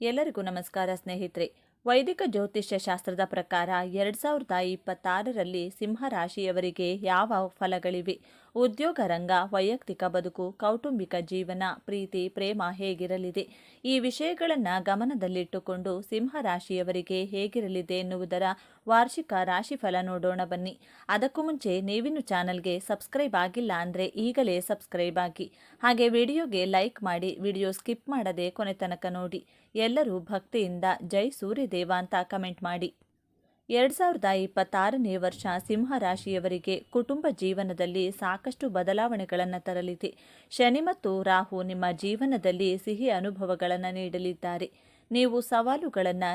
ಎಲ್ಲರಿಗೂ ನಮಸ್ಕಾರ ಸ್ನೇಹಿತರೆ. ವೈದಿಕ ಜ್ಯೋತಿಷ್ಯ ಶಾಸ್ತ್ರದ ಪ್ರಕಾರ ಎರಡ್ ಸಾವಿರದ ಇಪ್ಪತ್ತಾರರಲ್ಲಿ ಸಿಂಹರಾಶಿಯವರಿಗೆ ಯಾವ ಫಲಗಳಿವೆ? ಉದ್ಯೋಗ ರಂಗ, ವೈಯಕ್ತಿಕ ಬದುಕು, ಕೌಟುಂಬಿಕ ಜೀವನ, ಪ್ರೀತಿ, ಪ್ರೇಮ ಹೇಗಿರಲಿದೆ? ಈ ವಿಷಯಗಳನ್ನು ಗಮನದಲ್ಲಿಟ್ಟುಕೊಂಡು ಸಿಂಹ ರಾಶಿಯವರಿಗೆ ಹೇಗಿರಲಿದೆ ಎನ್ನುವುದರ ವಾರ್ಷಿಕ ರಾಶಿಫಲ ನೋಡೋಣ ಬನ್ನಿ. ಅದಕ್ಕೂ ಮುಂಚೆ ನೀವಿನ್ನು ಚಾನಲ್ಗೆ ಸಬ್ಸ್ಕ್ರೈಬ್ ಆಗಿಲ್ಲ ಅಂದರೆ ಈಗಲೇ ಸಬ್ಸ್ಕ್ರೈಬ್ ಆಗಿ. ಹಾಗೆ ವಿಡಿಯೋಗೆ ಲೈಕ್ ಮಾಡಿ, ವಿಡಿಯೋ ಸ್ಕಿಪ್ ಮಾಡದೆ ಕೊನೆ ತನಕ ನೋಡಿ. ಎಲ್ಲರೂ ಭಕ್ತಿಯಿಂದ ಜೈ ಸೂರ್ಯದೇವ ಅಂತ ಕಮೆಂಟ್ ಮಾಡಿ. ಎರಡು ಸಾವಿರದ ಇಪ್ಪತ್ತಾರನೇ ವರ್ಷ ಸಿಂಹ ರಾಶಿಯವರಿಗೆ ಕುಟುಂಬ ಜೀವನದಲ್ಲಿ ಸಾಕಷ್ಟು ಬದಲಾವಣೆಗಳನ್ನು ತರಲಿದೆ. ಶನಿ ಮತ್ತು ರಾಹು ನಿಮ್ಮ ಜೀವನದಲ್ಲಿ ಸಿಹಿ ಅನುಭವಗಳನ್ನು ನೀಡಲಿದ್ದಾರೆ. ನೀವು ಸವಾಲುಗಳನ್ನು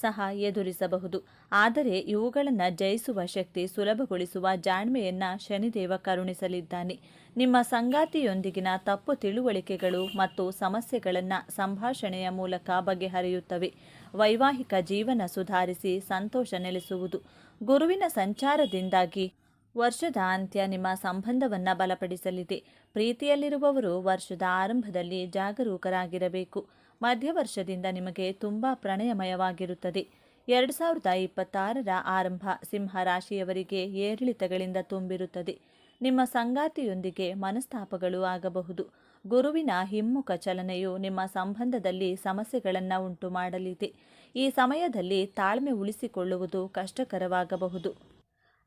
ಸಹ ಎದುರಿಸಬಹುದು. ಆದರೆ ಇವುಗಳನ್ನು ಜಯಿಸುವ ಶಕ್ತಿ ಸುಲಭಗೊಳಿಸುವ ಜಾಣ್ಮೆಯನ್ನ ಶನಿದೇವ ಕರುಣಿಸಲಿದ್ದಾನೆ. ನಿಮ್ಮ ಸಂಗಾತಿಯೊಂದಿಗಿನ ತಪ್ಪು ತಿಳುವಳಿಕೆಗಳು ಮತ್ತು ಸಮಸ್ಯೆಗಳನ್ನು ಸಂಭಾಷಣೆಯ ಮೂಲಕ ಬಗೆಹರಿಯುತ್ತವೆ. ವೈವಾಹಿಕ ಜೀವನ ಸುಧಾರಿಸಿ ಸಂತೋಷ ನೆಲೆಸುವುದು. ಗುರುವಿನ ಸಂಚಾರದಿಂದಾಗಿ ವರ್ಷದ ಅಂತ್ಯ ನಿಮ್ಮ ಸಂಬಂಧವನ್ನು ಬಲಪಡಿಸಲಿದೆ. ಪ್ರೀತಿಯಲ್ಲಿರುವವರು ವರ್ಷದ ಆರಂಭದಲ್ಲಿ ಜಾಗರೂಕರಾಗಿರಬೇಕು. ಮಧ್ಯವರ್ಷದಿಂದ ನಿಮಗೆ ತುಂಬ ಪ್ರಣಯಮಯವಾಗಿರುತ್ತದೆ. ಎರಡು ಸಾವಿರದ ಇಪ್ಪತ್ತಾರರ ಆರಂಭ ಸಿಂಹ ರಾಶಿಯವರಿಗೆ ಏರಿಳಿತಗಳಿಂದ ತುಂಬಿರುತ್ತದೆ. ನಿಮ್ಮ ಸಂಗಾತಿಯೊಂದಿಗೆ ಮನಸ್ತಾಪಗಳು ಆಗಬಹುದು. ಗುರುವಿನ ಹಿಮ್ಮುಖ ಚಲನೆಯು ನಿಮ್ಮ ಸಂಬಂಧದಲ್ಲಿ ಸಮಸ್ಯೆಗಳನ್ನು ಉಂಟು ಮಾಡಲಿದೆ ಈ ಸಮಯದಲ್ಲಿ ತಾಳ್ಮೆ ಉಳಿಸಿಕೊಳ್ಳುವುದು ಕಷ್ಟಕರವಾಗಬಹುದು.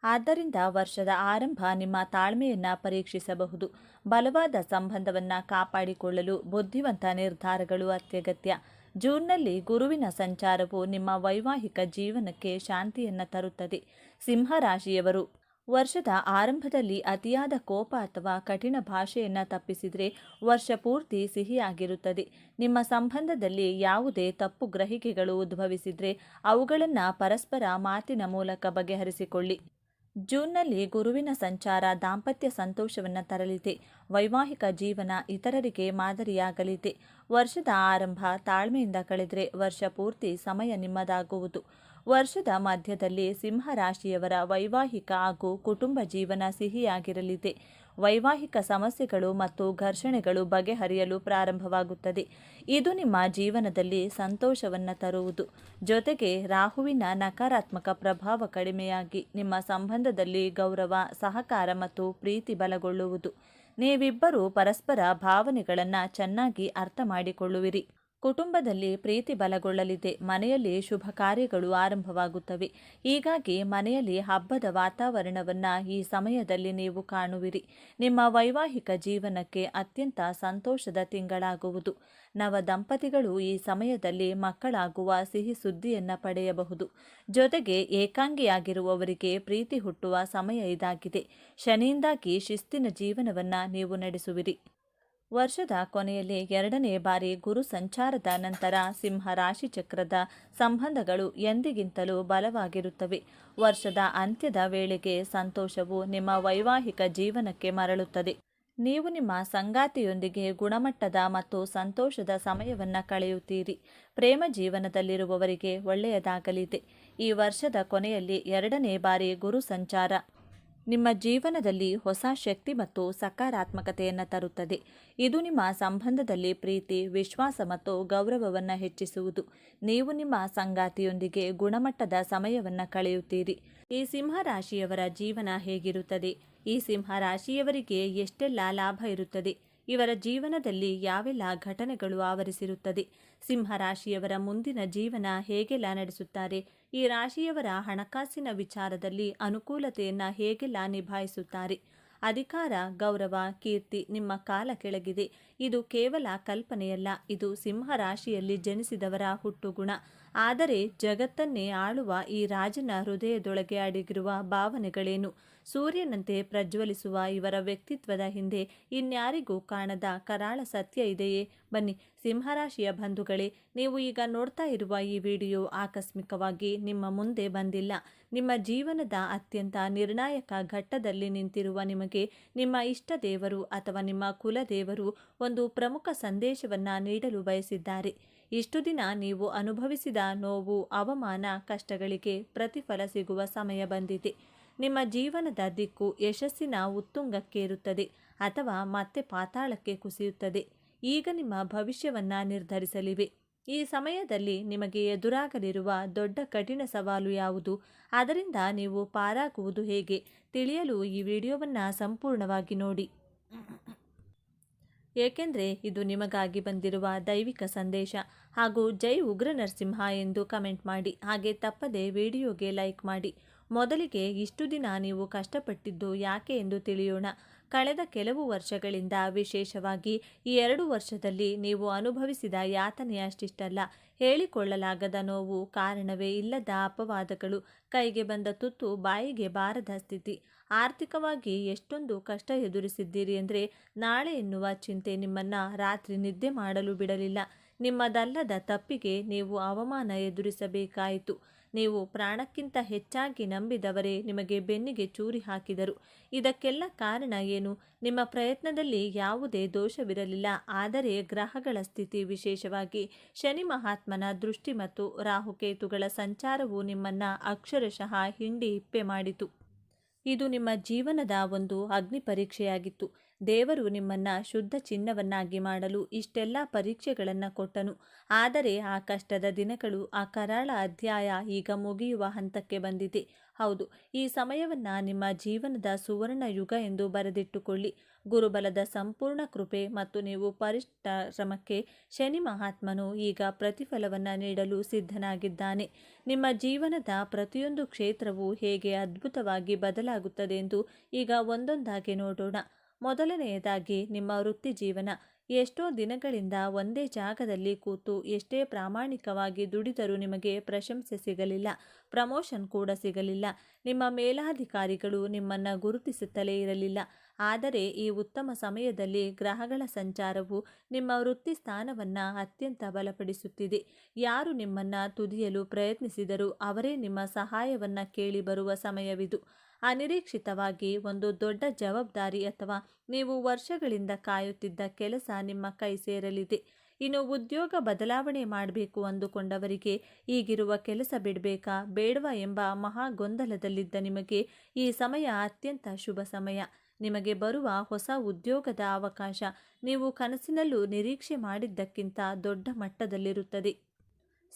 ಆದ್ದರಿಂದ ವರ್ಷದ ಆರಂಭ ನಿಮ್ಮ ತಾಳ್ಮೆಯನ್ನು ಪರೀಕ್ಷಿಸಬಹುದು. ಬಲವಾದ ಸಂಬಂಧವನ್ನು ಕಾಪಾಡಿಕೊಳ್ಳಲು ಬುದ್ಧಿವಂತ ನಿರ್ಧಾರಗಳು ಅತ್ಯಗತ್ಯ. ಜೂನ್ನಲ್ಲಿ ಗುರುವಿನ ಸಂಚಾರವು ನಿಮ್ಮ ವೈವಾಹಿಕ ಜೀವನಕ್ಕೆ ಶಾಂತಿಯನ್ನು ತರುತ್ತದೆ. ಸಿಂಹರಾಶಿಯವರು, ವರ್ಷದ ಆರಂಭದಲ್ಲಿ ಅತಿಯಾದ ಕೋಪ ಅಥವಾ ಕಠಿಣ ಭಾಷೆಯನ್ನು ತಪ್ಪಿಸಿದರೆ ವರ್ಷ ಪೂರ್ತಿ ಸಿಹಿಯಾಗಿರುತ್ತದೆ. ನಿಮ್ಮ ಸಂಬಂಧದಲ್ಲಿ ಯಾವುದೇ ತಪ್ಪು ಗ್ರಹಿಕೆಗಳು ಉದ್ಭವಿಸಿದರೆ ಅವುಗಳನ್ನು ಪರಸ್ಪರ ಮಾತಿನ ಮೂಲಕ ಬಗೆಹರಿಸಿಕೊಳ್ಳಿ. ಜೂನ್ನಲ್ಲಿ ಗುರುವಿನ ಸಂಚಾರ ದಾಂಪತ್ಯ ಸಂತೋಷವನ್ನು ತರಲಿದೆ. ವೈವಾಹಿಕ ಜೀವನ ಇತರರಿಗೆ ಮಾದರಿಯಾಗಲಿದೆ. ವರ್ಷದ ಆರಂಭ ತಾಳ್ಮೆಯಿಂದ ಕಳೆದರೆ ವರ್ಷ ಪೂರ್ತಿ ಸಮಯ ನಿಮ್ಮದಾಗುವುದು. ವರ್ಷದ ಮಧ್ಯದಲ್ಲಿ ಸಿಂಹರಾಶಿಯವರ ವೈವಾಹಿಕ ಹಾಗೂ ಕುಟುಂಬ ಜೀವನ ಸಿಹಿಯಾಗಿರಲಿದೆ. ವೈವಾಹಿಕ ಸಮಸ್ಯೆಗಳು ಮತ್ತು ಘರ್ಷಣೆಗಳು ಬಗೆಹರಿಯಲು ಪ್ರಾರಂಭವಾಗುತ್ತದೆ. ಇದು ನಿಮ್ಮ ಜೀವನದಲ್ಲಿ ಸಂತೋಷವನ್ನು ತರುವುದು. ಜೊತೆಗೆ ರಾಹುವಿನ ನಕಾರಾತ್ಮಕ ಪ್ರಭಾವ ಕಡಿಮೆಯಾಗಿ ನಿಮ್ಮ ಸಂಬಂಧದಲ್ಲಿ ಗೌರವ, ಸಹಕಾರ ಮತ್ತು ಪ್ರೀತಿ ಬಲಗೊಳ್ಳುವುದು. ನೀವಿಬ್ಬರೂ ಪರಸ್ಪರ ಭಾವನೆಗಳನ್ನು ಚೆನ್ನಾಗಿ ಅರ್ಥ ಮಾಡಿಕೊಳ್ಳುವಿರಿ. ಕುಟುಂಬದಲ್ಲಿ ಪ್ರೀತಿ ಬಲಗೊಳ್ಳಲಿದೆ. ಮನೆಯಲ್ಲಿ ಶುಭ ಕಾರ್ಯಗಳು ಆರಂಭವಾಗುತ್ತವೆ. ಹೀಗಾಗಿ ಮನೆಯಲ್ಲಿ ಹಬ್ಬದ ವಾತಾವರಣವನ್ನು ಈ ಸಮಯದಲ್ಲಿ ನೀವು ಕಾಣುವಿರಿ. ನಿಮ್ಮ ವೈವಾಹಿಕ ಜೀವನಕ್ಕೆ ಅತ್ಯಂತ ಸಂತೋಷದ ತಿಂಗಳಾಗುವುದು. ನವ ದಂಪತಿಗಳು ಈ ಸಮಯದಲ್ಲಿ ಮಕ್ಕಳಾಗುವ ಸಿಹಿ ಸುದ್ದಿಯನ್ನು ಪಡೆಯಬಹುದು. ಜೊತೆಗೆ ಏಕಾಂಗಿಯಾಗಿರುವವರಿಗೆ ಪ್ರೀತಿ ಹುಟ್ಟುವ ಸಮಯ ಇದಾಗಿದೆ. ಶನಿಯಿಂದಾಗಿ ಶಿಸ್ತಿನ ಜೀವನವನ್ನು ನೀವು ನಡೆಸುವಿರಿ. ವರ್ಷದ ಕೊನೆಯಲ್ಲಿ ಎರಡನೇ ಬಾರಿ ಗುರು ಸಂಚಾರದ ನಂತರ ಸಿಂಹ ರಾಶಿ ಚಕ್ರದ ಸಂಬಂಧಗಳು ಎಂದಿಗಿಂತಲೂ ಬಲವಾಗಿರುತ್ತವೆ. ವರ್ಷದ ಅಂತ್ಯದ ವೇಳೆಗೆ ಸಂತೋಷವು ನಿಮ್ಮ ವೈವಾಹಿಕ ಜೀವನಕ್ಕೆ ಮರಳುತ್ತದೆ. ನೀವು ನಿಮ್ಮ ಸಂಗಾತಿಯೊಂದಿಗೆ ಗುಣಮಟ್ಟದ ಮತ್ತು ಸಂತೋಷದ ಸಮಯವನ್ನು ಕಳೆಯುತ್ತೀರಿ. ಪ್ರೇಮ ಜೀವನದಲ್ಲಿರುವವರಿಗೆ ಒಳ್ಳೆಯದಾಗಲಿದೆ. ಈ ವರ್ಷದ ಕೊನೆಯಲ್ಲಿ ಎರಡನೇ ಬಾರಿ ಗುರು ಸಂಚಾರ. ನಿಮ್ಮ ಜೀವನದಲ್ಲಿ ಹೊಸ ಶಕ್ತಿ ಮತ್ತು ಸಕಾರಾತ್ಮಕತೆಯನ್ನು ತರುತ್ತದೆ. ಇದು ನಿಮ್ಮ ಸಂಬಂಧದಲ್ಲಿ ಪ್ರೀತಿ, ವಿಶ್ವಾಸ ಮತ್ತು ಗೌರವವನ್ನು ಹೆಚ್ಚಿಸುವುದು. ನೀವು ನಿಮ್ಮ ಸಂಗಾತಿಯೊಂದಿಗೆ ಗುಣಮಟ್ಟದ ಸಮಯವನ್ನು ಕಳೆಯುತ್ತೀರಿ. ಈ ಸಿಂಹ ರಾಶಿಯವರ ಜೀವನ ಹೇಗಿರುತ್ತದೆ? ಈ ಸಿಂಹ ರಾಶಿಯವರಿಗೆ ಎಷ್ಟೆಲ್ಲ ಲಾಭ ಇರುತ್ತದೆ? ಇವರ ಜೀವನದಲ್ಲಿ ಯಾವೆಲ್ಲ ಘಟನೆಗಳು ಆವರಿಸಿರುತ್ತದೆ? ಸಿಂಹರಾಶಿಯವರ ಮುಂದಿನ ಜೀವನ ಹೇಗೆಲ್ಲ ನಡೆಸುತ್ತಾರೆ? ಈ ರಾಶಿಯವರ ಹಣಕಾಸಿನ ವಿಚಾರದಲ್ಲಿ ಅನುಕೂಲತೆಯನ್ನು ಹೇಗೆಲ್ಲ ನಿಭಾಯಿಸುತ್ತಾರೆ? ಅಧಿಕಾರ, ಗೌರವ, ಕೀರ್ತಿ ನಿಮ್ಮ ಕಾಲ ಕೆಳಗಿದೆ. ಇದು ಕೇವಲ ಕಲ್ಪನೆಯಲ್ಲ, ಇದು ಸಿಂಹ ರಾಶಿಯಲ್ಲಿ ಜನಿಸಿದವರ ಹುಟ್ಟುಗುಣ. ಆದರೆ ಜಗತ್ತನ್ನೇ ಆಳುವ ಈ ರಾಜನ ಹೃದಯದೊಳಗೆ ಅಡಗಿರುವ ಭಾವನೆಗಳೇನು? ಸೂರ್ಯನಂತೆ ಪ್ರಜ್ವಲಿಸುವ ಇವರ ವ್ಯಕ್ತಿತ್ವದ ಹಿಂದೆ ಇನ್ಯಾರಿಗೂ ಕಾಣದ ಕರಾಳ ಸತ್ಯ ಇದೆಯೇ? ಬನ್ನಿ, ಸಿಂಹರಾಶಿಯ ಬಂಧುಗಳೇ, ನೀವು ಈಗ ನೋಡ್ತಾ ಇರುವ ಈ ವಿಡಿಯೋ ಆಕಸ್ಮಿಕವಾಗಿ ನಿಮ್ಮ ಮುಂದೆ ಬಂದಿಲ್ಲ. ನಿಮ್ಮ ಜೀವನದ ಅತ್ಯಂತ ನಿರ್ಣಾಯಕ ಘಟ್ಟದಲ್ಲಿ ನಿಂತಿರುವ ನಿಮಗೆ ನಿಮ್ಮ ಇಷ್ಟ ದೇವರು ಅಥವಾ ನಿಮ್ಮ ಕುಲದೇವರು ಒಂದು ಪ್ರಮುಖ ಸಂದೇಶವನ್ನು ನೀಡಲು ಬಯಸಿದ್ದಾರೆ. ಇಷ್ಟು ದಿನ ನೀವು ಅನುಭವಿಸಿದ ನೋವು, ಅವಮಾನ, ಕಷ್ಟಗಳಿಗೆ ಪ್ರತಿಫಲ ಸಿಗುವ ಸಮಯ ಬಂದಿದೆ. ನಿಮ್ಮ ಜೀವನದ ದಿಕ್ಕು ಯಶಸ್ಸಿನ ಉತ್ತುಂಗಕ್ಕೇರುತ್ತದೆ ಅಥವಾ ಮತ್ತೆ ಪಾತಾಳಕ್ಕೆ ಕುಸಿಯುತ್ತದೆ. ಈಗ ನಿಮ್ಮ ಭವಿಷ್ಯವನ್ನ ನಿರ್ಧರಿಸಲಿವೆ. ಈ ಸಮಯದಲ್ಲಿ ನಿಮಗೆ ಎದುರಾಗಲಿರುವ ದೊಡ್ಡ ಕಠಿಣ ಸವಾಲು ಯಾವುದು? ಅದರಿಂದ ನೀವು ಪಾರಾಗುವುದು ಹೇಗೆ? ತಿಳಿಯಲು ಈ ವಿಡಿಯೋವನ್ನು ಸಂಪೂರ್ಣವಾಗಿ ನೋಡಿ. ಏಕೆಂದರೆ ಇದು ನಿಮಗಾಗಿ ಬಂದಿರುವ ದೈವಿಕ ಸಂದೇಶ. ಹಾಗೂ ಜೈ ಉಗ್ರ ನರಸಿಂಹ ಎಂದು ಕಮೆಂಟ್ ಮಾಡಿ. ಹಾಗೆ ತಪ್ಪದೆ ವಿಡಿಯೋಗೆ ಲೈಕ್ ಮಾಡಿ. ಮೊದಲಿಗೆ ಇಷ್ಟು ದಿನ ನೀವು ಕಷ್ಟಪಟ್ಟಿದ್ದು ಯಾಕೆ ಎಂದು ತಿಳಿಯೋಣ. ಕಳೆದ ಕೆಲವು ವರ್ಷಗಳಿಂದ ವಿಶೇಷವಾಗಿ ಈ ಎರಡು ವರ್ಷದಲ್ಲಿ ನೀವು ಅನುಭವಿಸಿದ ಯಾತನೆಯಷ್ಟಿಷ್ಟಲ್ಲ ಹೇಳಿಕೊಳ್ಳಲಾಗದ ನೋವು ಕಾರಣವೇ ಇಲ್ಲದ ಅಪವಾದಗಳು, ಕೈಗೆ ಬಂದ ತುತ್ತು, ಬಾಯಿಗೆ ಬಾರದ ಸ್ಥಿತಿ. ಆರ್ಥಿಕವಾಗಿ ಎಷ್ಟೊಂದು ಕಷ್ಟ ಎದುರಿಸಿದ್ದೀರಿ ಅಂದರೆ ನಾಳೆ ಎನ್ನುವ ಚಿಂತೆ ನಿಮ್ಮನ್ನು ರಾತ್ರಿ ನಿದ್ದೆ ಮಾಡಲು ಬಿಡಲಿಲ್ಲ. ನಿಮ್ಮದಲ್ಲದ ತಪ್ಪಿಗೆ ನೀವು ಅವಮಾನ ಎದುರಿಸಬೇಕಾಯಿತು. ನೀವು ಪ್ರಾಣಕ್ಕಿಂತ ಹೆಚ್ಚಾಗಿ ನಂಬಿದವರೇ ನಿಮಗೆ ಬೆನ್ನಿಗೆ ಚೂರಿ ಹಾಕಿದರು. ಇದಕ್ಕೆಲ್ಲ ಕಾರಣ ಏನು? ನಿಮ್ಮ ಪ್ರಯತ್ನದಲ್ಲಿ ಯಾವುದೇ ದೋಷವಿರಲಿಲ್ಲ. ಆದರೆ ಗ್ರಹಗಳ ಸ್ಥಿತಿ ವಿಶೇಷವಾಗಿ ಶನಿ ಮಹಾತ್ಮನ ದೃಷ್ಟಿ ಮತ್ತು ರಾಹುಕೇತುಗಳ ಸಂಚಾರವು ನಿಮ್ಮನ್ನು ಅಕ್ಷರಶಃ ಹಿಂಡಿ ಇಪ್ಪೆ ಮಾಡಿತು. ಇದು ನಿಮ್ಮ ಜೀವನದ ಒಂದು ಅಗ್ನಿ ಪರೀಕ್ಷೆಯಾಗಿತ್ತು. ದೇವರು ನಿಮ್ಮನ್ನು ಶುದ್ಧ ಚಿನ್ನವನ್ನಾಗಿ ಮಾಡಲು ಇಷ್ಟೆಲ್ಲ ಪರೀಕ್ಷೆಗಳನ್ನು ಕೊಟ್ಟನು. ಆದರೆ ಆ ಕಷ್ಟದ ದಿನಗಳು, ಆ ಕರಾಳ ಅಧ್ಯಾಯ ಈಗ ಮುಗಿಯುವ ಹಂತಕ್ಕೆ ಬಂದಿದೆ. ಹೌದು, ಈ ಸಮಯವನ್ನು ನಿಮ್ಮ ಜೀವನದ ಸುವರ್ಣ ಯುಗ ಎಂದು ಬರೆದಿಟ್ಟುಕೊಳ್ಳಿ. ಗುರುಬಲದ ಸಂಪೂರ್ಣ ಕೃಪೆ ಮತ್ತು ನೀವು ಪರಿಶ್ರಮಕ್ಕೆ ಶನಿ ಮಹಾತ್ಮನು ಈಗ ಪ್ರತಿಫಲವನ್ನು ನೀಡಲು ಸಿದ್ಧನಾಗಿದ್ದಾನೆ. ನಿಮ್ಮ ಜೀವನದ ಪ್ರತಿಯೊಂದು ಕ್ಷೇತ್ರವು ಹೇಗೆ ಅದ್ಭುತವಾಗಿ ಬದಲಾಗುತ್ತದೆ ಎಂದು ಈಗ ಒಂದೊಂದಾಗಿ ನೋಡೋಣ. ಮೊದಲನೆಯದಾಗಿ ನಿಮ್ಮ ವೃತ್ತಿ ಜೀವನ. ಎಷ್ಟೋ ದಿನಗಳಿಂದ ಒಂದೇ ಜಾಗದಲ್ಲಿ ಕೂತು ಎಷ್ಟೇ ಪ್ರಾಮಾಣಿಕವಾಗಿ ದುಡಿದರೂ ನಿಮಗೆ ಪ್ರಶಂಸೆ ಸಿಗಲಿಲ್ಲ, ಪ್ರಮೋಷನ್ ಕೂಡ ಸಿಗಲಿಲ್ಲ. ನಿಮ್ಮ ಮೇಲಾಧಿಕಾರಿಗಳು ನಿಮ್ಮನ್ನು ಗುರುತಿಸುತ್ತಲೇ ಇರಲಿಲ್ಲ. ಆದರೆ ಈ ಉತ್ತಮ ಸಮಯದಲ್ಲಿ ಗ್ರಹಗಳ ಸಂಚಾರವು ನಿಮ್ಮ ವೃತ್ತಿ ಸ್ಥಾನವನ್ನು ಅತ್ಯಂತ ಬಲಪಡಿಸುತ್ತಿದೆ. ಯಾರು ನಿಮ್ಮನ್ನು ತುದಿಯಲು ಪ್ರಯತ್ನಿಸಿದರೂ ಅವರೇ ನಿಮ್ಮ ಸಹಾಯವನ್ನು ಕೇಳಿ ಬರುವ ಸಮಯವಿದು. ಅನಿರೀಕ್ಷಿತವಾಗಿ ಒಂದು ದೊಡ್ಡ ಜವಾಬ್ದಾರಿ ಅಥವಾ ನೀವು ವರ್ಷಗಳಿಂದ ಕಾಯುತ್ತಿದ್ದ ಕೆಲಸ ನಿಮ್ಮ ಕೈ ಸೇರಲಿದೆ. ಇನ್ನು ಉದ್ಯೋಗ ಬದಲಾವಣೆ ಮಾಡಬೇಕು ಅಂದುಕೊಂಡವರಿಗೆ ಈಗಿರುವ ಕೆಲಸ ಬಿಡಬೇಕಾ ಬೇಡವಾ ಎಂಬ ಮಹಾ ಗೊಂದಲದಲ್ಲಿದ್ದ ನಿಮಗೆ ಈ ಸಮಯ ಅತ್ಯಂತ ಶುಭ ಸಮಯ. ನಿಮಗೆ ಬರುವ ಹೊಸ ಉದ್ಯೋಗದ ಅವಕಾಶ ನೀವು ಕನಸಿನಲ್ಲೂ ನಿರೀಕ್ಷೆ ಮಾಡಿದ್ದಕ್ಕಿಂತ ದೊಡ್ಡ ಮಟ್ಟದಲ್ಲಿರುತ್ತದೆ.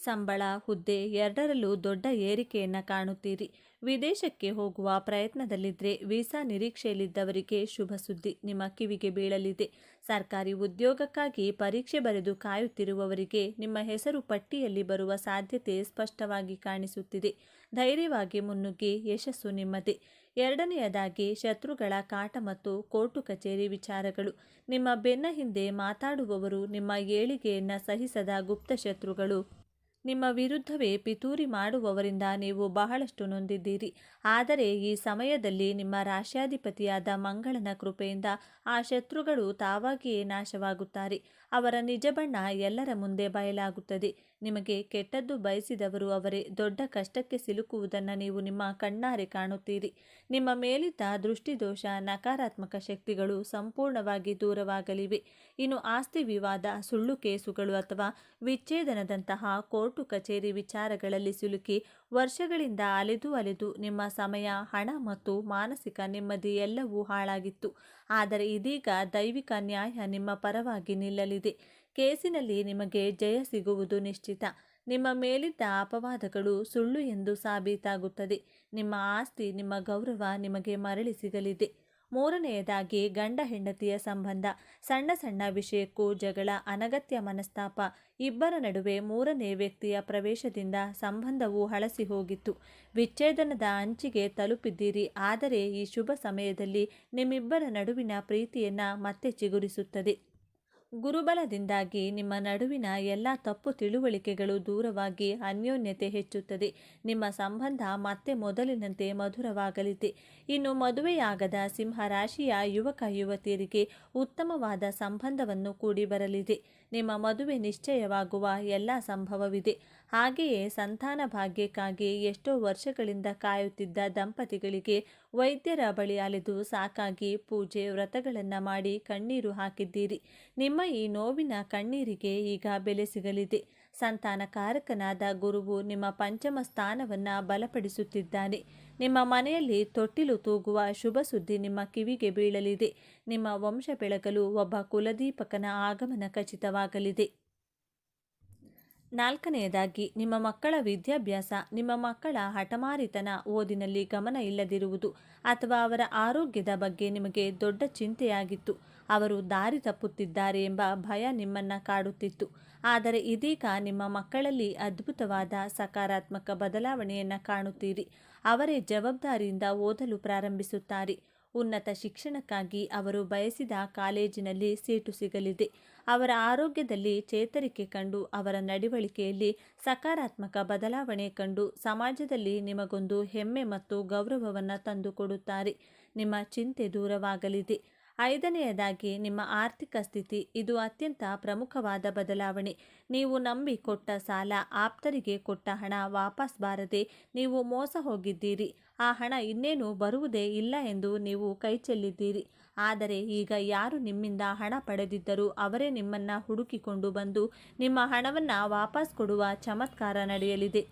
ಸಂಬಳ, ಹುದ್ದೆ ಎರಡರಲ್ಲೂ ದೊಡ್ಡ ಏರಿಕೆಯನ್ನು ಕಾಣುತ್ತೀರಿ. ವಿದೇಶಕ್ಕೆ ಹೋಗುವ ಪ್ರಯತ್ನದಲ್ಲಿದ್ದರೆ ವೀಸಾ ನಿರೀಕ್ಷೆಯಲ್ಲಿದ್ದವರಿಗೆ ಶುಭ ಸುದ್ದಿ. ನಿಮ್ಮ ಕಿವಿಗೆ ಬೀಳಲಿದೆ. ಸರ್ಕಾರಿ ಉದ್ಯೋಗಕ್ಕಾಗಿ ಪರೀಕ್ಷೆ ಬರೆದು ಕಾಯುತ್ತಿರುವವರಿಗೆ ನಿಮ್ಮ ಹೆಸರು ಪಟ್ಟಿಯಲ್ಲಿ ಬರುವ ಸಾಧ್ಯತೆ ಸ್ಪಷ್ಟವಾಗಿ ಕಾಣಿಸುತ್ತಿದೆ. ಧೈರ್ಯವಾಗಿ ಮುನ್ನುಗ್ಗಿ, ಯಶಸ್ಸು ನಿಮ್ಮದೇ. ಎರಡನೆಯದಾಗಿ ಶತ್ರುಗಳ ಕಾಟ ಮತ್ತು ಕೋರ್ಟು ಕಚೇರಿ ವಿಚಾರಗಳು. ನಿಮ್ಮ ಬೆನ್ನ ಹಿಂದೆ ಮಾತಾಡುವವರು ನಿಮ್ಮ ಏಳಿಗೆಯನ್ನು ಸಹಿಸದ ಗುಪ್ತ ಶತ್ರುಗಳು. ನಿಮ್ಮ ವಿರುದ್ಧವೇ ಪಿತೂರಿ ಮಾಡುವವರಿಂದ ನೀವು ಬಹಳಷ್ಟು ನೊಂದಿದ್ದೀರಿ. ಆದರೆ ಈ ಸಮಯದಲ್ಲಿ ನಿಮ್ಮ ರಾಶ್ಯಾಧಿಪತಿಯಾದ ಮಂಗಳನ ಕೃಪೆಯಿಂದ ಆ ಶತ್ರುಗಳು ತಾವಾಗಿಯೇ ನಾಶವಾಗುತ್ತಾರೆ. ಅವರ ನಿಜ ಬಣ್ಣ ಎಲ್ಲರ ಮುಂದೆ ಬಯಲಾಗುತ್ತದೆ. ನಿಮಗೆ ಕೆಟ್ಟದ್ದು ಬಯಸಿದವರು ಅವರೇ. ದೊಡ್ಡ ಕಷ್ಟಕ್ಕೆ ಸಿಲುಕುವುದನ್ನು ನೀವು ನಿಮ್ಮ ಕಣ್ಣಾರೆ ಕಾಣುತ್ತೀರಿ. ನಿಮ್ಮ ಮೇಲಿದ್ದ ದೃಷ್ಟಿದೋಷ ನಕಾರಾತ್ಮಕ ಶಕ್ತಿಗಳು ಸಂಪೂರ್ಣವಾಗಿ ದೂರವಾಗಲಿವೆ. ಇನ್ನು ಆಸ್ತಿ ವಿವಾದ, ಸುಳ್ಳು ಕೇಸುಗಳು ಅಥವಾ ವಿಚ್ಛೇದನದಂತಹ ಕೋರ್ಟು ಕಚೇರಿ ವಿಚಾರಗಳಲ್ಲಿ ಸಿಲುಕಿ ವರ್ಷಗಳಿಂದ ಅಲೆದು ಅಲೆದು ನಿಮ್ಮ ಸಮಯ, ಹಣ ಮತ್ತು ಮಾನಸಿಕ ನೆಮ್ಮದಿ ಎಲ್ಲವೂ ಹಾಳಾಗಿತ್ತು. ಆದರೆ ಇದೀಗ ದೈವಿಕ ನ್ಯಾಯ ನಿಮ್ಮ ಪರವಾಗಿ ನಿಲ್ಲಲಿದೆ ಕೇಸಿನಲ್ಲಿ ನಿಮಗೆ ಜಯ ಸಿಗುವುದು ನಿಶ್ಚಿತ. ನಿಮ್ಮ ಮೇಲಿದ್ದ ಅಪವಾದಗಳು ಸುಳ್ಳು ಎಂದು ಸಾಬೀತಾಗುತ್ತದೆ. ನಿಮ್ಮ ಆಸ್ತಿ, ನಿಮ್ಮ ಗೌರವ ನಿಮಗೆ ಮರಳಿ ಸಿಗಲಿದೆ. ಮೂರನೆಯದಾಗಿ, ಗಂಡ ಹೆಂಡತಿಯ ಸಂಬಂಧ. ಸಣ್ಣ ಸಣ್ಣ ವಿಷಯಕ್ಕೂ ಜಗಳ, ಅನಗತ್ಯ ಮನಸ್ತಾಪ, ಇಬ್ಬರ ನಡುವೆ ಮೂರನೇ ವ್ಯಕ್ತಿಯ ಪ್ರವೇಶದಿಂದ ಸಂಬಂಧವು ಹಳಸಿ ಹೋಗಿತ್ತು. ವಿಚ್ಛೇದನದ ಅಂಚಿಗೆ ತಲುಪಿದ್ದೀರಿ, ಆದರೆ ಈ ಶುಭ ಸಮಯದಲ್ಲಿ ನಿಮ್ಮಿಬ್ಬರ ನಡುವಿನ ಪ್ರೀತಿಯನ್ನು ಮತ್ತೆ ಚಿಗುರಿಸುತ್ತದೆ. ಗುರುಬಲದಿಂದಾಗಿ ನಿಮ್ಮ ನಡುವಿನ ಎಲ್ಲ ತಪ್ಪು ತಿಳುವಳಿಕೆಗಳು ದೂರವಾಗಿ ಅನ್ಯೋನ್ಯತೆ ಹೆಚ್ಚುತ್ತದೆ. ನಿಮ್ಮ ಸಂಬಂಧ ಮತ್ತೆ ಮೊದಲಿನಂತೆ ಮಧುರವಾಗಲಿದೆ. ಇನ್ನು ಮದುವೆಯಾಗದ ಸಿಂಹರಾಶಿಯ ಯುವಕ ಯುವತಿಯರಿಗೆ ಉತ್ತಮವಾದ ಸಂಬಂಧವನ್ನು ಕೂಡಿ ಬರಲಿದೆ. ನಿಮ್ಮ ಮದುವೆ ನಿಶ್ಚಯವಾಗುವ ಎಲ್ಲ ಸಂಭವವಿದೆ. ಹಾಗೆಯೇ ಸಂತಾನ ಭಾಗ್ಯಕ್ಕಾಗಿ ಎಷ್ಟೋ ವರ್ಷಗಳಿಂದ ಕಾಯುತ್ತಿದ್ದ ದಂಪತಿಗಳಿಗೆ ವೈದ್ಯರ ಬಳಿ ಅಲೆದು ಸಾಕಾಗಿ ಪೂಜೆ ವ್ರತಗಳನ್ನು ಮಾಡಿ ಕಣ್ಣೀರು ಹಾಕಿದ್ದೀರಿ. ನಿಮ್ಮ ಈ ನೋವಿನ ಕಣ್ಣೀರಿಗೆ ಈಗ ಬೆಲೆ ಸಿಗಲಿದೆ. ಸಂತಾನಕಾರಕನಾದ ಗುರುವು ನಿಮ್ಮ ಪಂಚಮ ಸ್ಥಾನವನ್ನು ಬಲಪಡಿಸುತ್ತಿದ್ದಾನೆ. ನಿಮ್ಮ ಮನೆಯಲ್ಲಿ ತೊಟ್ಟಿಲು ತೂಗುವ ಶುಭ ಸುದ್ದಿ ನಿಮ್ಮ ಕಿವಿಗೆ ಬೀಳಲಿದೆ. ನಿಮ್ಮ ವಂಶ ಬೆಳಗಲು ಒಬ್ಬ ಕುಲದೀಪಕನ ಆಗಮನ ಖಚಿತವಾಗಲಿದೆ. ನಾಲ್ಕನೆಯದಾಗಿ, ನಿಮ್ಮ ಮಕ್ಕಳ ವಿದ್ಯಾಭ್ಯಾಸ, ನಿಮ್ಮ ಮಕ್ಕಳ ಹಠಮಾರಿತನ ಓದಿನಲ್ಲಿ ಗಮನ ಇಲ್ಲದಿರುವುದು ಅಥವಾ ಅವರ ಆರೋಗ್ಯದ ಬಗ್ಗೆ ನಿಮಗೆ ದೊಡ್ಡ ಚಿಂತೆಯಾಗಿತ್ತು. ಅವರು ದಾರಿ ತಪ್ಪುತ್ತಿದ್ದಾರೆ ಎಂಬ ಭಯ ನಿಮ್ಮನ್ನು ಕಾಡುತ್ತಿತ್ತು. ಆದರೆ ಇದೀಗ ನಿಮ್ಮ ಮಕ್ಕಳಲ್ಲಿ ಅದ್ಭುತವಾದ ಸಕಾರಾತ್ಮಕ ಬದಲಾವಣೆಯನ್ನು ಕಾಣುತ್ತೀರಿ. ಅವರೇ ಜವಾಬ್ದಾರಿಯಿಂದ ಓದಲು ಪ್ರಾರಂಭಿಸುತ್ತಾರೆ. ಉನ್ನತ ಶಿಕ್ಷಣಕ್ಕಾಗಿ ಅವರು ಬಯಸಿದ ಕಾಲೇಜಿನಲ್ಲಿ ಸೀಟು ಸಿಗಲಿದೆ. ಅವರ ಆರೋಗ್ಯದಲ್ಲಿ ಚೇತರಿಕೆ ಕಂಡು ಅವರ ನಡವಳಿಕೆಯಲ್ಲಿ ಸಕಾರಾತ್ಮಕ ಬದಲಾವಣೆ ಕಂಡು ಸಮಾಜದಲ್ಲಿ ನಿಮಗೊಂದು ಹೆಮ್ಮೆ ಮತ್ತು ಗೌರವವನ್ನು ತಂದುಕೊಡುತ್ತಾರೆ. ನಿಮ್ಮ ಚಿಂತೆ ದೂರವಾಗಲಿದೆ. ಐದನೆಯದಾಗಿ, ನಿಮ್ಮ ಆರ್ಥಿಕ ಸ್ಥಿತಿ ಇದು ಅತ್ಯಂತ ಪ್ರಮುಖವಾದ ಬದಲಾವಣೆ. ನೀವು ನಂಬಿ ಕೊಟ್ಟ ಸಾಲ, ಆಪ್ತರಿಗೆ ಕೊಟ್ಟ ಹಣ ವಾಪಸ್ ಬಾರದೆ ನೀವು ಮೋಸ ಹೋಗಿದ್ದೀರಿ. ಆ ಹಣ ಇನ್ನೇನು ಬರುವುದೇ ಇಲ್ಲ ಎಂದು ನೀವು ಕೈ ಚೆಲ್ಲಿದ್ದೀರಿ ಆದರೆ ಈಗ ಯಾರು ನಿಮ್ಮಿಂದ ಹಣ ಪಡೆದಿದ್ದರೂ ಅವರೇ ನಿಮ್ಮನ್ನು ಹುಡುಕಿಕೊಂಡು ಬಂದು ನಿಮ್ಮ ಹಣವನ್ನು ವಾಪಸ್ ಕೊಡುವ ಚಮತ್ಕಾರ ನಡೆಯಲಿದೆ.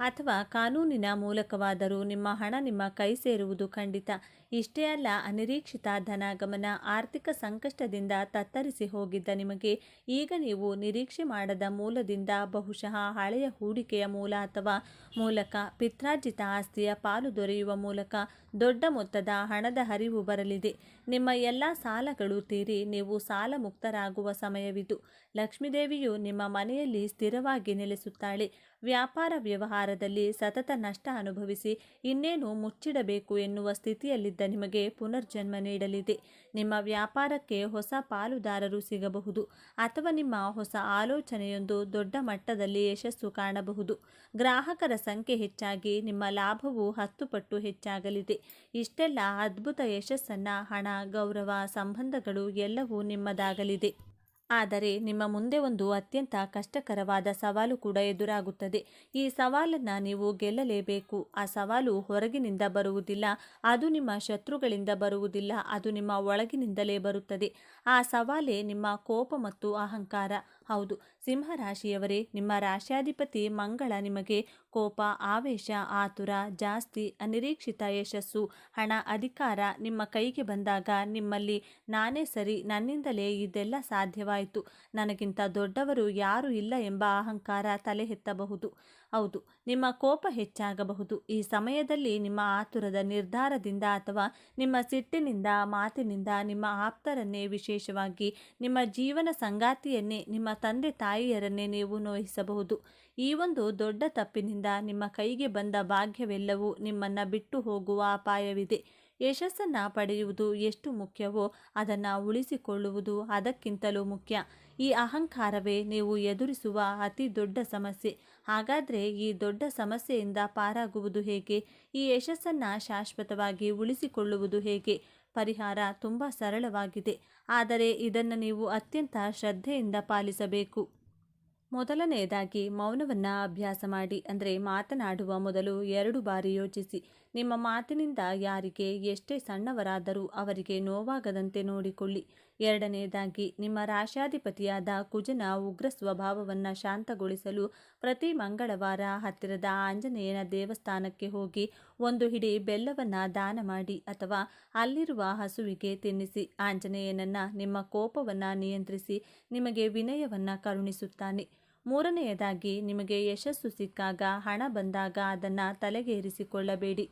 ಅಥವಾ ಕಾನೂನಿನ ಮೂಲಕವಾದರೂ ನಿಮ್ಮ ಹಣ ನಿಮ್ಮ ಕೈ ಸೇರುವುದು ಖಂಡಿತ. ಇಷ್ಟೇ ಅಲ್ಲ, ಅನಿರೀಕ್ಷಿತ ಧನಾಗಮನ ಆರ್ಥಿಕ ಸಂಕಷ್ಟದಿಂದ ತತ್ತರಿಸಿ ಹೋಗಿದ್ದ ನಿಮಗೆ ಈಗ ನೀವು ನಿರೀಕ್ಷೆ ಮಾಡದ ಮೂಲದಿಂದ ಬಹುಶಃ ಹಳೆಯ ಹೂಡಿಕೆಯ ಮೂಲ ಅಥವಾ ಮೂಲಕ ಪಿತ್ರಾರ್ಜಿತ ಆಸ್ತಿಯ ಪಾಲು ದೊರೆಯುವ ಮೂಲಕ ದೊಡ್ಡ ಮೊತ್ತದ ಹಣದ ಹರಿವು ಬರಲಿದೆ. ನಿಮ್ಮ ಎಲ್ಲ ಸಾಲಗಳು ತೀರಿ, ನೀವು ಸಾಲ ಮುಕ್ತರಾಗುವ ಸಮಯವಿದು. ಲಕ್ಷ್ಮೀದೇವಿಯು ನಿಮ್ಮ ಮನೆಯಲ್ಲಿ ಸ್ಥಿರವಾಗಿ ನೆಲೆಸುತ್ತಾಳೆ. ವ್ಯಾಪಾರ ವ್ಯವಹಾರದಲ್ಲಿ ಸತತ ನಷ್ಟ ಅನುಭವಿಸಿ ಇನ್ನೇನು ಮುಚ್ಚಿಡಬೇಕು ಎನ್ನುವ ಸ್ಥಿತಿಯಲ್ಲಿದ್ದ ನಿಮಗೆ ಪುನರ್ಜನ್ಮ ನೀಡಲಿದೆ. ನಿಮ್ಮ ವ್ಯಾಪಾರಕ್ಕೆ ಹೊಸ ಪಾಲುದಾರರು ಸಿಗಬಹುದು ಅಥವಾ ನಿಮ್ಮ ಹೊಸ ಆಲೋಚನೆಯೊಂದು ದೊಡ್ಡ ಮಟ್ಟದಲ್ಲಿ ಯಶಸ್ಸು ಕಾಣಬಹುದು. ಗ್ರಾಹಕರ ಸಂಖ್ಯೆ ಹೆಚ್ಚಾಗಿ, ನಿಮ್ಮ ಲಾಭವು ಹತ್ತು ಪಟ್ಟು ಹೆಚ್ಚಾಗಲಿದೆ. ಇಷ್ಟೆಲ್ಲ ಅದ್ಭುತ ಯಶಸ್ಸನ್ನು ಹಣ, ಗೌರವ, ಸಂಬಂಧಗಳು ಎಲ್ಲವೂ ನಿಮ್ಮದಾಗಲಿದೆ. ಆದರೆ ನಿಮ್ಮ ಮುಂದೆ ಒಂದು ಅತ್ಯಂತ ಕಷ್ಟಕರವಾದ ಸವಾಲು ಕೂಡ ಎದುರಾಗುತ್ತದೆ. ಈ ಸವಾಲನ್ನು ನೀವು ಗೆಲ್ಲಲೇಬೇಕು. ಆ ಸವಾಲು ಹೊರಗಿನಿಂದ ಬರುವುದಿಲ್ಲ, ಅದು ನಿಮ್ಮ ಶತ್ರುಗಳಿಂದ ಬರುವುದಿಲ್ಲ, ಅದು ನಿಮ್ಮ ಒಳಗಿನಿಂದಲೇ ಬರುತ್ತದೆ. ಆ ಸವಾಲೇ ನಿಮ್ಮ ಕೋಪ ಮತ್ತು ಅಹಂಕಾರ. ಹೌದು. ಸಿಂಹ ರಾಶಿಯವರೇ ನಿಮ್ಮ ರಾಶ್ಯಾಧಿಪತಿ ಮಂಗಳ ನಿಮಗೆ ಕೋಪ, ಆವೇಶ, ಆತುರ, ಜಾಸ್ತಿ, ಅನಿರೀಕ್ಷಿತ ಯಶಸ್ಸು, ಹಣ, ಅಧಿಕಾರ ನಿಮ್ಮ ಕೈಗೆ ಬಂದಾಗ ನಿಮ್ಮಲ್ಲಿ ನಾನೇ ಸರಿ, ನನ್ನಿಂದಲೇ ಇದೆಲ್ಲ ಸಾಧ್ಯವಾಯಿತು. ನನಗಿಂತ ದೊಡ್ಡವರು ಯಾರೂ ಇಲ್ಲ ಎಂಬ ಅಹಂಕಾರ ತಲೆ ಎತ್ತಬಹುದು. ಹೌದು, ನಿಮ್ಮ ಕೋಪ ಹೆಚ್ಚಾಗಬಹುದು. ಈ ಸಮಯದಲ್ಲಿ ನಿಮ್ಮ ಆತುರದ ನಿರ್ಧಾರದಿಂದ ಅಥವಾ ನಿಮ್ಮ ಸಿಟ್ಟಿನಿಂದ, ಮಾತಿನಿಂದ ನಿಮ್ಮ ಆಪ್ತರನ್ನೇ ವಿಶೇಷವಾಗಿ ನಿಮ್ಮ ಜೀವನ ಸಂಗಾತಿಯನ್ನೇ, ನಿಮ್ಮ ತಂದೆ ತಾಯಿಯರನ್ನೇ ನೀವು ನೋಯಿಸಬಹುದು. ಈ ಒಂದು ದೊಡ್ಡ ತಪ್ಪಿನಿಂದ ನಿಮ್ಮ ಕೈಗೆ ಬಂದ ಭಾಗ್ಯವೆಲ್ಲವೂ ನಿಮ್ಮನ್ನು ಬಿಟ್ಟು ಹೋಗುವ ಅಪಾಯವಿದೆ. ಯಶಸ್ಸನ್ನು ಪಡೆಯುವುದು ಎಷ್ಟು ಮುಖ್ಯವೋ ಅದನ್ನು ಉಳಿಸಿಕೊಳ್ಳುವುದು ಅದಕ್ಕಿಂತಲೂ ಮುಖ್ಯ. ಈ ಅಹಂಕಾರವೇ ನೀವು ಎದುರಿಸುವ ಅತಿ ದೊಡ್ಡ ಸಮಸ್ಯೆ. ಹಾಗಾದರೆ ಈ ದೊಡ್ಡ ಸಮಸ್ಯೆಯಿಂದ ಪಾರಾಗುವುದು ಹೇಗೆ? ಈ ಯಶಸ್ಸನ್ನು ಶಾಶ್ವತವಾಗಿ ಉಳಿಸಿಕೊಳ್ಳುವುದು ಹೇಗೆ? ಪರಿಹಾರ ತುಂಬ ಸರಳವಾಗಿದೆ. ಆದರೆ ಇದನ್ನು ನೀವು ಅತ್ಯಂತ ಶ್ರದ್ಧೆಯಿಂದ ಪಾಲಿಸಬೇಕು. ಮೊದಲನೆಯದಾಗಿ ಮೌನವನ್ನು ಅಭ್ಯಾಸ ಮಾಡಿ. ಅಂದರೆ ಮಾತನಾಡುವ ಮೊದಲು ಎರಡು ಬಾರಿ ಯೋಚಿಸಿ. ನಿಮ್ಮ ಮಾತಿನಿಂದ ಯಾರಿಗೆ ಎಷ್ಟೇ ಸಣ್ಣವರಾದರೂ ಅವರಿಗೆ ನೋವಾಗದಂತೆ ನೋಡಿಕೊಳ್ಳಿ. ಎರಡನೆಯದಾಗಿ ನಿಮ್ಮ ರಾಶಾಧಿಪತಿಯಾದ ಕುಜನ ಉಗ್ರ ಸ್ವಭಾವವನ್ನು ಶಾಂತಗೊಳಿಸಲು ಪ್ರತಿ ಮಂಗಳವಾರ ಹತ್ತಿರದ ಆಂಜನೇಯನ ದೇವಸ್ಥಾನಕ್ಕೆ ಹೋಗಿ ಒಂದು ಹಿಡಿ ಬೆಲ್ಲವನ್ನು ದಾನ ಮಾಡಿ ಅಥವಾ ಅಲ್ಲಿರುವ ಹಸುವಿಗೆ ತಿನ್ನಿಸಿ, ಆಂಜನೇಯನನ್ನು ನಿಮ್ಮ ಕೋಪವನ್ನು ನಿಯಂತ್ರಿಸಿ, ನಿಮಗೆ ವಿನಯವನ್ನು ಕರುಣಿಸುತ್ತಾನೆ. ಮೂರನೆಯದಾಗಿ, ನಿಮಗೆ ಯಶಸ್ಸು ಸಿಕ್ಕಾಗ, ಹಣ ಬಂದಾಗ ಅದನ್ನು ತಲೆಗೇರಿಸಿಕೊಳ್ಳಬೇಡಿ.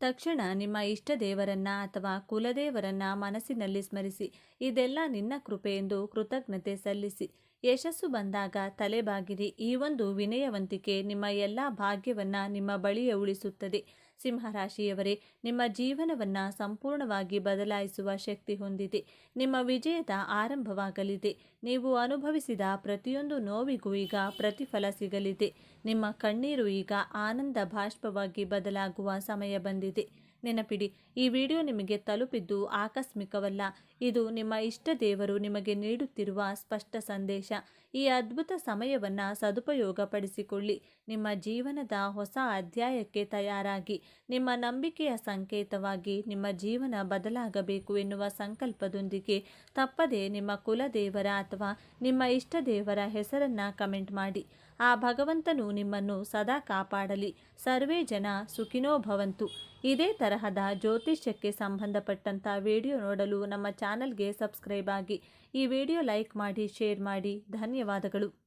ತಕ್ಷಣ ನಿಮ್ಮ ಇಷ್ಟ ದೇವರನ್ನ ಅಥವಾ ಕುಲದೇವರನ್ನ ಮನಸ್ಸಿನಲ್ಲಿ ಸ್ಮರಿಸಿ ಇದೆಲ್ಲ ನಿನ್ನ ಕೃಪೆ ಎಂದು ಕೃತಜ್ಞತೆ ಸಲ್ಲಿಸಿ. ಯಶಸ್ಸು ಬಂದಾಗ ತಲೆಬಾಗಿರಿ. ಈ ಒಂದು ವಿನಯವಂತಿಕೆ ನಿಮ್ಮ ಎಲ್ಲ ಭಾಗ್ಯವನ್ನ ನಿಮ್ಮ ಬಳಿಯೇ ಉಳಿಸುತ್ತದೆ. ಸಿಂಹರಾಶಿಯವರೇ, ನಿಮ್ಮ ಜೀವನವನ್ನು ಸಂಪೂರ್ಣವಾಗಿ ಬದಲಾಯಿಸುವ ಶಕ್ತಿ ಹೊಂದಿದೆ. ನಿಮ್ಮ ವಿಜಯದ ಆರಂಭವಾಗಲಿದೆ. ನೀವು ಅನುಭವಿಸಿದ ಪ್ರತಿಯೊಂದು ನೋವಿಗೂ ಈಗ ಪ್ರತಿಫಲ ಸಿಗಲಿದೆ. ನಿಮ್ಮ ಕಣ್ಣೀರು ಈಗ ಆನಂದ ಬಾಷ್ಪವಾಗಿ ಬದಲಾಗುವ ಸಮಯ ಬಂದಿದೆ. ನೆನಪಿಡಿ, ಈ ವಿಡಿಯೋ ನಿಮಗೆ ತಲುಪಿದ್ದು ಆಕಸ್ಮಿಕವಲ್ಲ. ಇದು ನಿಮ್ಮ ಇಷ್ಟ ದೇವರು ನಿಮಗೆ ನೀಡುತ್ತಿರುವ ಸ್ಪಷ್ಟ ಸಂದೇಶ. ಈ ಅದ್ಭುತ ಸಮಯವನ್ನು ಸದುಪಯೋಗಪಡಿಸಿಕೊಳ್ಳಿ. ನಿಮ್ಮ ಜೀವನದ ಹೊಸ ಅಧ್ಯಾಯಕ್ಕೆ ತಯಾರಾಗಿ, ನಿಮ್ಮ ನಂಬಿಕೆಯ ಸಂಕೇತವಾಗಿ ನಿಮ್ಮ ಜೀವನ ಬದಲಾಗಬೇಕು ಎನ್ನುವ ಸಂಕಲ್ಪದೊಂದಿಗೆ ತಪ್ಪದೇ ನಿಮ್ಮ ಕುಲದೇವರ ಅಥವಾ ನಿಮ್ಮ ಇಷ್ಟ ದೇವರ ಹೆಸರನ್ನು ಕಮೆಂಟ್ ಮಾಡಿ. ಆ ಭಗವಂತನು ನಿಮ್ಮನ್ನು ಸದಾ ಕಾಪಾಡಲಿ. ಸರ್ವೇ ಜನ ಸುಖಿನೋ ಭವಂತು. ಇದೇ ತರಹದ ಜ್ಯೋತಿಷ್ಯಕ್ಕೆ ಸಂಬಂಧಪಟ್ಟಂಥ ವಿಡಿಯೋ ನೋಡಲು ನಮ್ಮ ಚಾನಲ್ಗೆ ಸಬ್ಸ್ಕ್ರೈಬ್ ಆಗಿ. ಈ ವಿಡಿಯೋ ಲೈಕ್ ಮಾಡಿ, ಶೇರ್ ಮಾಡಿ. ಧನ್ಯವಾದಗಳು.